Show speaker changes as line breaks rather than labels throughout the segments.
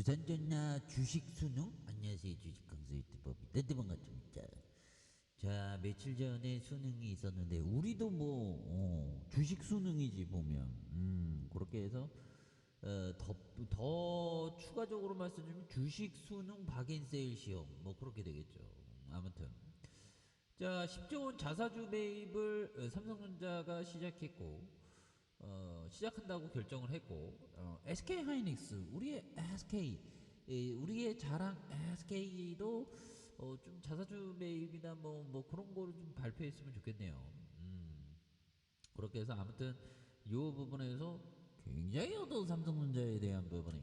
주산전나 주식 수능 안녕하세요 주식 강사 유튜버입니다. 네 반갑습니다. 자 며칠 전에 수능이 있었는데 우리도 뭐 어, 주식 수능이지 보면 음 그렇게 해서 어, 더, 더 추가적으로 말씀드리면 주식 수능 박인세일 시험 뭐 그렇게 되겠죠. 아무튼 자 10조 원 자사주 매입을 어, 삼성전자가 시작했고 어, 시작한다고 결정을 했고 어, SK 하이닉스 우리의 SK 예, 우리의 자랑 SK도 어, 좀 자사주 매입이나 뭐, 뭐 그런 거를 좀 발표했으면 좋겠네요. 음. 그렇게 해서 아무튼 이 부분에서 굉장히 어떤 삼성전자에 대한 부분이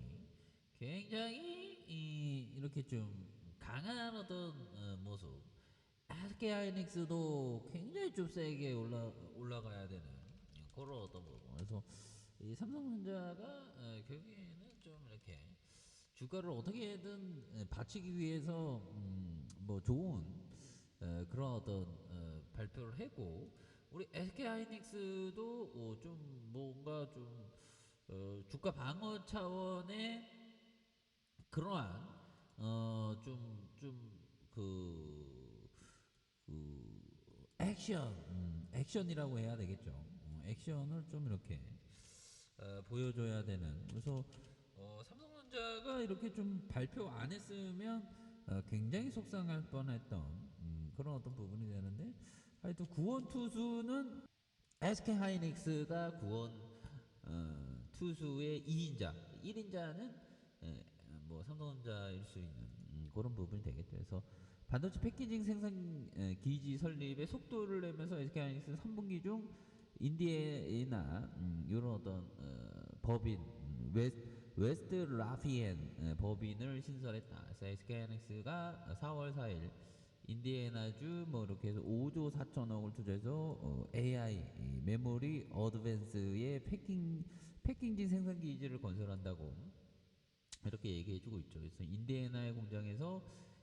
굉장히 이, 이렇게 좀 강한 어떤 어, 모습 SK 하이닉스도 굉장히 좀 세게 올라 올라가야 되는 어떤 부분. 그래서 이 삼성전자가 어, 결국에는 좀 이렇게 주가를 어떻게든 에, 받치기 위해서 음, 뭐 좋은 에, 그런 어떤 어, 발표를 했고 우리 SK 하이닉스도 어, 좀 뭔가 좀 어, 주가 방어 차원의 그러한 어, 어좀좀 그 그 액션 음, 액션이라고 해야 되겠죠. 어, 액션을 좀 이렇게 어, 보여줘야 되는 그래서 어, 삼성전자가 이렇게 좀 발표 안 했으면 어, 굉장히 속상할 뻔했던 음, 그런 어떤 부분이 되는데 하여튼 구원 투수는 SK 하이닉스가 구원 어, 투수의 2인자 1인자는 에, 뭐 삼성전자일 수 있는 음, 그런 부분이 되겠죠. 그래서 반도체 패키징 생산 에, 기지 설립에 속도를 내면서 SK 하이닉스는 3분기 중 인디애나 음, 이런 어떤 어, 법인 음, 웨스, 웨스트 라피엔 에, 법인을 신설했다. 그래서 SK 하이닉스가 4월 4일 인디애나주 뭐 이렇게 해서 5조 4천억을 투자해서 어, AI 이 메모리 어드밴스의 패킹 패킹진 생산 기지를 건설한다고 이렇게 얘기해주고 있죠. 그래서 인디애나의 공장에서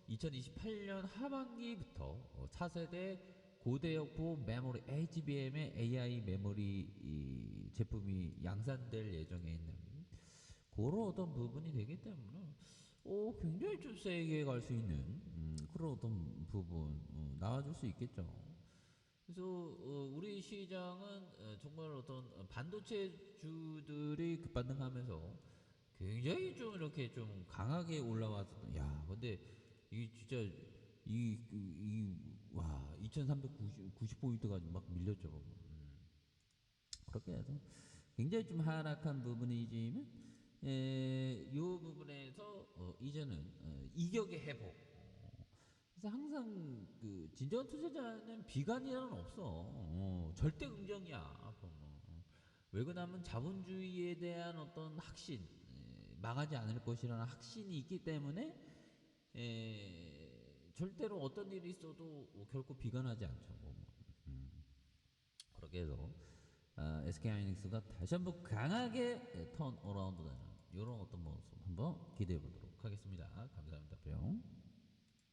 2028년 하반기부터 어, 차세대 고대역포 메모리 HBM의 AI 메모리 이 제품이 양산될 예정에 있는 그런 어떤 부분이 되기 때문에 오 굉장히 좀 세게 갈 수 있는 음, 그런 어떤 부분 어, 나와줄 수 있겠죠. 그래서 어, 우리 시장은 어, 정말 어떤 반도체 주들이 급반등하면서 굉장히 좀 이렇게 좀 강하게 올라왔었던 야 근데 이 진짜 이 이 와 2,390 포인트가 막 밀렸죠. 음. 그렇게 해서 굉장히 좀 하락한 부분이지만 에, 이 부분에서 어, 이제는 어, 이격의 회복. 어, 그래서 항상 그 진정한 투자자는 비관이란 없어. 어, 절대 긍정이야. 거. 왜 그러냐면 자본주의에 대한 어떤 확신, 에, 망하지 않을 것이라는 확신이 있기 때문에 에, 절대로 어떤 일이 있어도 결코 비관하지 않죠. 뭐. 음. 그렇게 해서 아, SK 하이닉스가 다시 한번 강하게 턴 어라운드 되는 이런 어떤 모습 한번 기대해 보도록 하겠습니다. 감사합니다. 뿅.